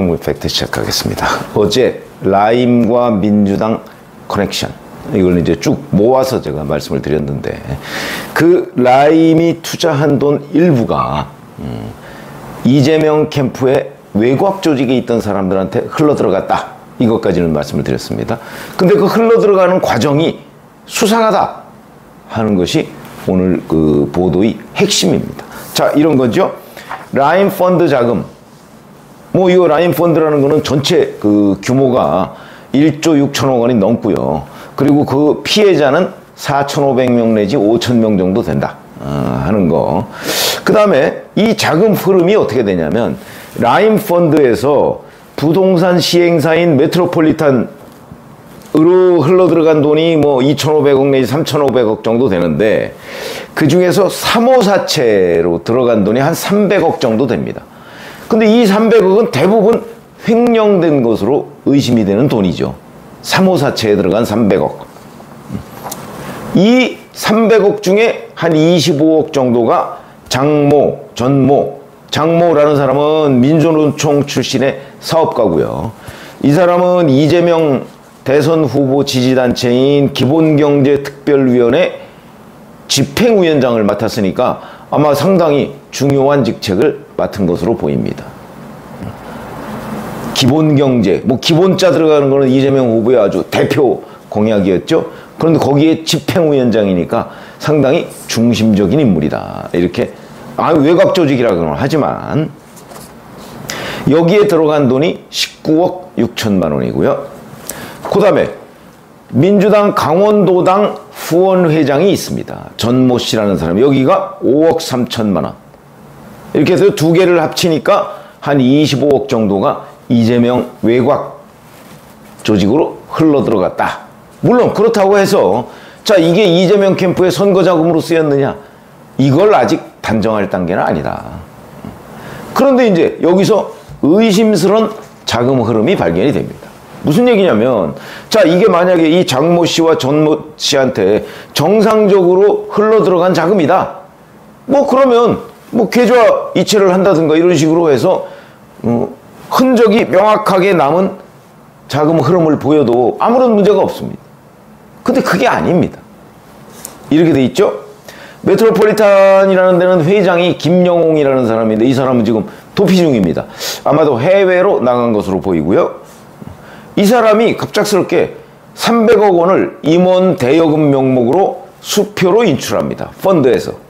최종문 팩트 시작하겠습니다. 어제 라임과 민주당 커넥션 이걸 이제 쭉 모아서 제가 말씀을 드렸는데 그 라임이 투자한 돈 일부가 음, 이재명 캠프에 외곽 조직에 있던 사람들한테 흘러 들어갔다. 이것까지는 말씀을 드렸습니다. 근데 그 흘러 들어가는 과정이 수상하다 하는 것이 오늘 그 보도의 핵심입니다. 자, 이런 거죠. 라임 펀드 자금. 뭐, 이거 라임 펀드라는 거는 전체 그 규모가 1조 6천억 원이 넘고요. 그리고 그 피해자는 4,500명 내지 5,000명 정도 된다. 어, 하는 거. 그 다음에 이 자금 흐름이 어떻게 되냐면, 라임 펀드에서 부동산 시행사인 메트로폴리탄 으로 흘러 들어간 돈이 뭐 2,500억 내지 3,500억 정도 되는데 그 중에서 3호 사채로 들어간 돈이 한 300억 정도 됩니다. 근데 이 300억은 대부분 횡령된 것으로 의심이 되는 돈이죠. 3호사채에 들어간 300억. 이 300억 중에 한 25억 정도가 장모, 전모, 장모라는 사람은 민주노총 출신의 사업가고요. 이 사람은 이재명 대선 후보 지지단체인 기본경제특별위원회 집행위원장을 맡았으니까 아마 상당히 중요한 직책을 맡은 것으로 보입니다. 기본 경제, 뭐 기본자 들어가는 거는 이재명 후보의 아주 대표 공약이었죠. 그런데 거기에 집행위원장이니까 상당히 중심적인 인물이다. 이렇게 아 외곽 조직이라고는 하지만 여기에 들어간 돈이 19억 6천만 원이고요. 그 다음에 민주당 강원도당 후원회장이 있습니다. 전모 씨라는 사람. 여기가 5억 3천만 원. 이렇게 해서 두 개를 합치니까 한 25억 정도가 이재명 외곽 조직으로 흘러 들어갔다. 물론 그렇다고 해서 자 이게 이재명 캠프의 선거 자금으로 쓰였느냐 이걸 아직 단정할 단계는 아니다. 그런데 이제 여기서 의심스러운 자금 흐름이 발견이 됩니다. 무슨 얘기냐면 자 이게 만약에 이 장모 씨와 전모 씨한테 정상적으로 흘러 들어간 자금이다. 뭐 그러면 뭐 계좌 이체를 한다든가 이런 식으로 해서 어, 흔적이 명확하게 남은 자금 흐름을 보여도 아무런 문제가 없습니다. 근데 그게 아닙니다. 이렇게 돼 있죠? 메트로폴리탄이라는 데는 회장이 김영홍이라는 사람인데 이 사람은 지금 도피 중입니다. 아마도 해외로 나간 것으로 보이고요. 이 사람이 갑작스럽게 300억 원을 임원 대여금 명목으로 수표로 인출합니다. 펀드에서.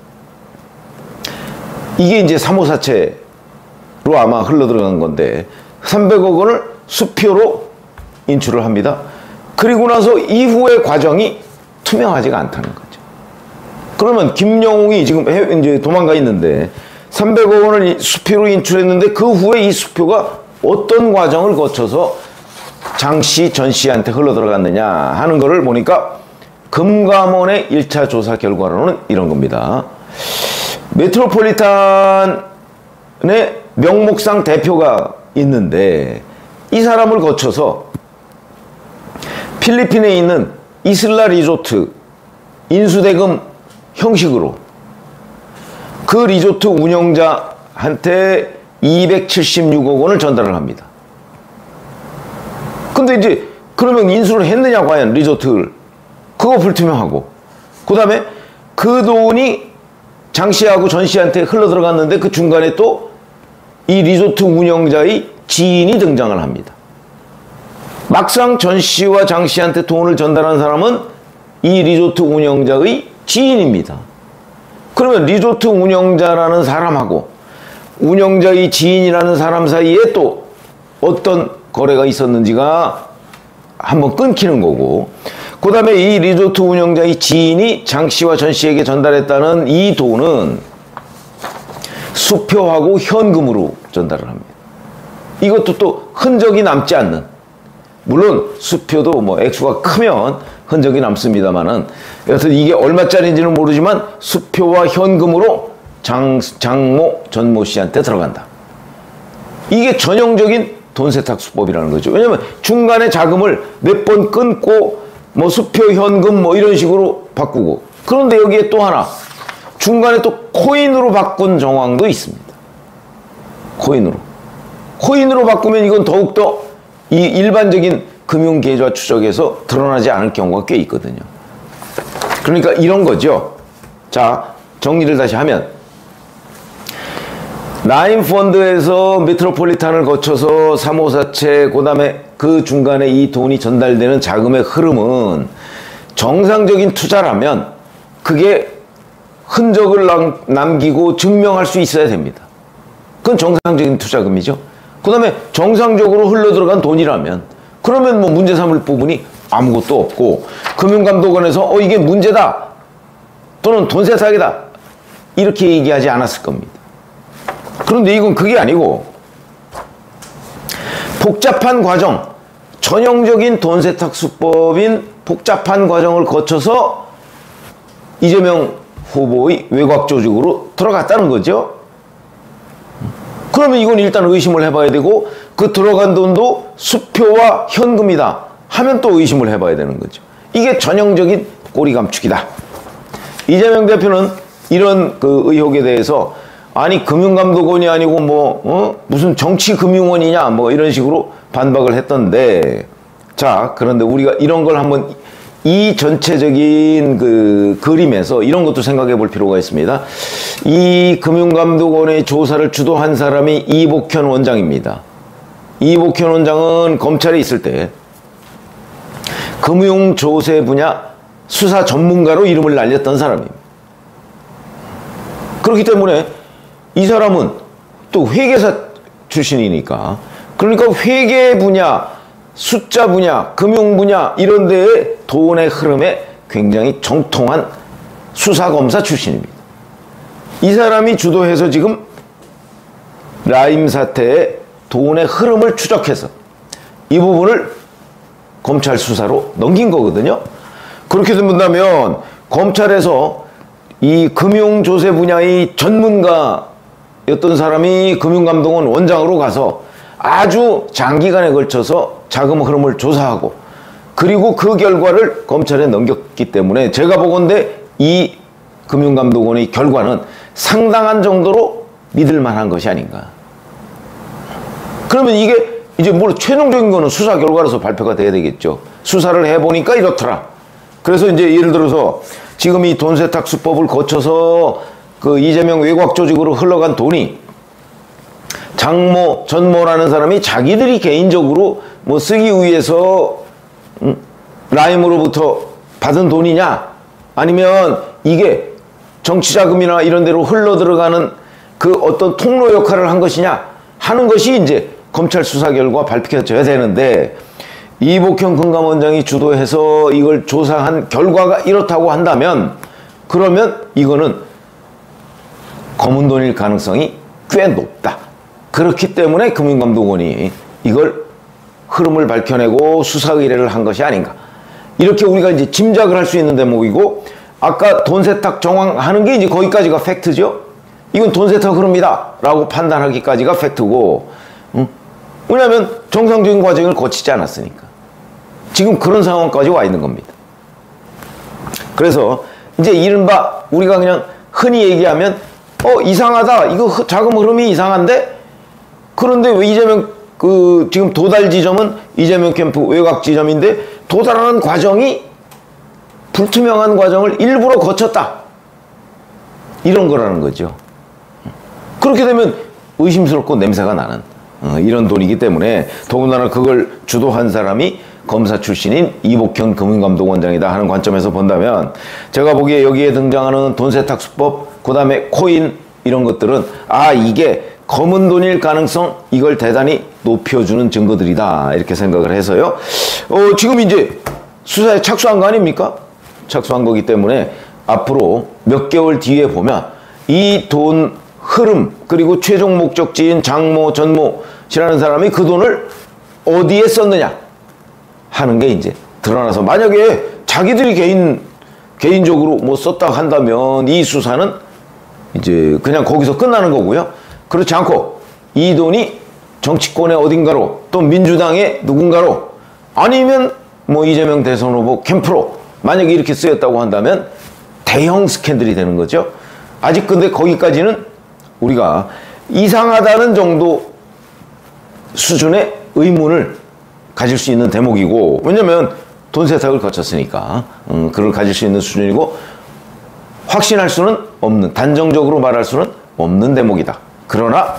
이게 이제 3호사채로 아마 흘러들어간 건데 300억 원을 수표로 인출을 합니다. 그리고 나서 이후의 과정이 투명하지가 않다는 거죠. 그러면 김영웅이 지금 이제 도망가 있는데 300억 원을 수표로 인출했는데 그 후에 이 수표가 어떤 과정을 거쳐서 장 씨, 전 씨한테 흘러 들어갔느냐 하는 거를 보니까 금감원의 1차 조사 결과로는 이런 겁니다. 메트로폴리탄의 명목상 대표가 있는데 이 사람을 거쳐서 필리핀에 있는 이슬라 리조트 인수대금 형식으로 그 리조트 운영자한테 276억 원을 전달을 합니다. 근데 이제 그러면 인수를 했느냐 과연 리조트를 그거 불투명하고 그 다음에 그 돈이 장 씨하고 전 씨한테 흘러 들어갔는데 그 중간에 또 이 리조트 운영자의 지인이 등장을 합니다. 막상 전 씨와 장 씨한테 돈을 전달한 사람은 이 리조트 운영자의 지인입니다. 그러면 리조트 운영자라는 사람하고 운영자의 지인이라는 사람 사이에 또 어떤 거래가 있었는지가 한번 끊기는 거고 그 다음에 이 리조트 운영자의 지인이 장 씨와 전 씨에게 전달했다는 이 돈은 수표하고 현금으로 전달을 합니다. 이것도 또 흔적이 남지 않는 물론 수표도 뭐 액수가 크면 흔적이 남습니다만은 여튼 이게 얼마짜리인지는 모르지만 수표와 현금으로 장, 장모, 전모 씨한테 들어간다. 이게 전형적인 돈 세탁 수법이라는 거죠. 왜냐면 중간에 자금을 몇 번 끊고 뭐 수표 현금 뭐 이런 식으로 바꾸고 그런데 여기에 또 하나 중간에 또 코인으로 바꾼 정황도 있습니다. 코인으로. 코인으로 바꾸면 이건 더욱더 이 일반적인 금융 계좌 추적에서 드러나지 않을 경우가 꽤 있거든요. 그러니까 이런 거죠. 자, 정리를 다시 하면 라인 펀드에서 메트로폴리탄을 거쳐서 3호사채 그 다음에 그 중간에 이 돈이 전달되는 자금의 흐름은 정상적인 투자라면 그게 흔적을 남기고 증명할 수 있어야 됩니다. 그건 정상적인 투자금이죠. 그 다음에 정상적으로 흘러들어간 돈이라면 그러면 뭐 문제 삼을 부분이 아무것도 없고 금융감독원에서 어 이게 문제다 또는 돈 세탁이다 이렇게 얘기하지 않았을 겁니다. 그런데 이건 그게 아니고 복잡한 과정 전형적인 돈 세탁 수법인 복잡한 과정을 거쳐서 이재명 후보의 외곽 조직으로 들어갔다는 거죠. 그러면 이건 일단 의심을 해봐야 되고 그 들어간 돈도 수표와 현금이다 하면 또 의심을 해봐야 되는 거죠. 이게 전형적인 꼬리 감축이다. 이재명 대표는 이런 그 의혹에 대해서 아니 금융감독원이 아니고 뭐 어? 무슨 정치금융원이냐 뭐 이런 식으로 반박을 했던데 자 그런데 우리가 이런 걸 한번 이 전체적인 그 그림에서 이런 것도 생각해 볼 필요가 있습니다. 이 금융감독원의 조사를 주도한 사람이 이복현 원장입니다. 이복현 원장은 검찰에 있을 때 금융조세 분야 수사 전문가로 이름을 날렸던 사람입니다. 그렇기 때문에 이 사람은 또 회계사 출신이니까 그러니까 회계 분야 숫자 분야, 금융 분야 이런 데에 돈의 흐름에 굉장히 정통한 수사검사 출신입니다. 이 사람이 주도해서 지금 라임 사태의 돈의 흐름을 추적해서 이 부분을 검찰 수사로 넘긴 거거든요. 그렇게 된다면 검찰에서 이 금융조세 분야의 전문가 였던 사람이 금융감독원 원장으로 가서 아주 장기간에 걸쳐서 자금 흐름을 조사하고 그리고 그 결과를 검찰에 넘겼기 때문에 제가 보건대 이 금융감독원의 결과는 상당한 정도로 믿을 만한 것이 아닌가. 그러면 이게 이제 뭘 최종적인 거는 수사 결과로서 발표가 돼야 되겠죠. 수사를 해보니까 이렇더라. 그래서 이제 예를 들어서 지금 이 돈 세탁 수법을 거쳐서 그 이재명 외곽 조직으로 흘러간 돈이 장모, 전모라는 사람이 자기들이 개인적으로 뭐 쓰기 위해서 음, 라임으로부터 받은 돈이냐? 아니면 이게 정치자금이나 이런 데로 흘러 들어가는 그 어떤 통로 역할을 한 것이냐? 하는 것이 이제 검찰 수사 결과 발표져야 되는데 이복형 금감원장이 주도해서 이걸 조사한 결과가 이렇다고 한다면 그러면 이거는 검은 돈일 가능성이 꽤 높다. 그렇기 때문에 금융감독원이 이걸 흐름을 밝혀내고 수사 의뢰를 한 것이 아닌가. 이렇게 우리가 이제 짐작을 할 수 있는 대목이고 아까 돈 세탁 정황하는 게 이제 거기까지가 팩트죠. 이건 돈 세탁 흐름이다 라고 판단하기까지가 팩트고 응? 왜냐하면 정상적인 과정을 거치지 않았으니까 지금 그런 상황까지 와 있는 겁니다. 그래서 이제 이른바 우리가 그냥 흔히 얘기하면 어 이상하다 이거 자금 흐름이 이상한데 그런데 왜 이재명 그 지금 도달 지점은 이재명 캠프 외곽 지점인데 도달하는 과정이 불투명한 과정을 일부러 거쳤다. 이런 거라는 거죠. 그렇게 되면 의심스럽고 냄새가 나는 어, 이런 돈이기 때문에 더군다나 그걸 주도한 사람이 검사 출신인 이복현 금융감독원장이다 하는 관점에서 본다면 제가 보기에 여기에 등장하는 돈 세탁 수법 그 다음에 코인 이런 것들은 아 이게 검은 돈일 가능성 이걸 대단히 높여주는 증거들이다 이렇게 생각을 해서요. 어, 지금 이제 수사에 착수한 거 아닙니까? 착수한 거기 때문에 앞으로 몇 개월 뒤에 보면 이 돈 흐름 그리고 최종 목적지인 장모 전모시라는 사람이 그 돈을 어디에 썼느냐 하는 게 이제 드러나서 만약에 자기들이 개인 개인적으로 뭐 썼다 한다면 이 수사는 이제 그냥 거기서 끝나는 거고요. 그렇지 않고 이 돈이 정치권의 어딘가로 또 민주당의 누군가로 아니면 뭐 이재명 대선 후보 캠프로 만약에 이렇게 쓰였다고 한다면 대형 스캔들이 되는 거죠. 아직 근데 거기까지는 우리가 이상하다는 정도 수준의 의문을 가질 수 있는 대목이고 왜냐면 돈 세탁을 거쳤으니까 음, 그걸 가질 수 있는 수준이고 확신할 수는 없는 단정적으로 말할 수는 없는 대목이다. 그러나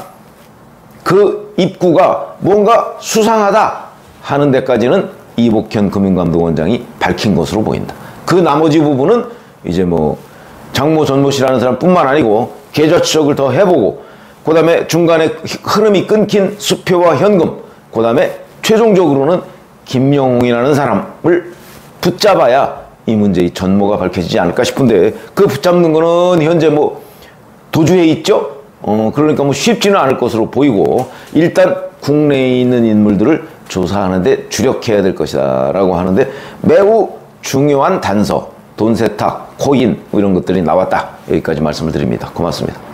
그 입구가 뭔가 수상하다 하는 데까지는 이복현 금융감독원장이 밝힌 것으로 보인다. 그 나머지 부분은 이제 뭐 장모 전모 씨라는 사람뿐만 아니고 계좌 추적을 더 해보고 그 다음에 중간에 흐름이 끊긴 수표와 현금 그 다음에 최종적으로는 김영웅이라는 사람을 붙잡아야 이 문제의 전모가 밝혀지지 않을까 싶은데 그 붙잡는 거는 현재 뭐 도주해 있죠. 어 그러니까 뭐 쉽지는 않을 것으로 보이고 일단 국내에 있는 인물들을 조사하는데 주력해야 될 것이다 라고 하는데 매우 중요한 단서, 돈 세탁, 코인 뭐 이런 것들이 나왔다. 여기까지 말씀을 드립니다. 고맙습니다.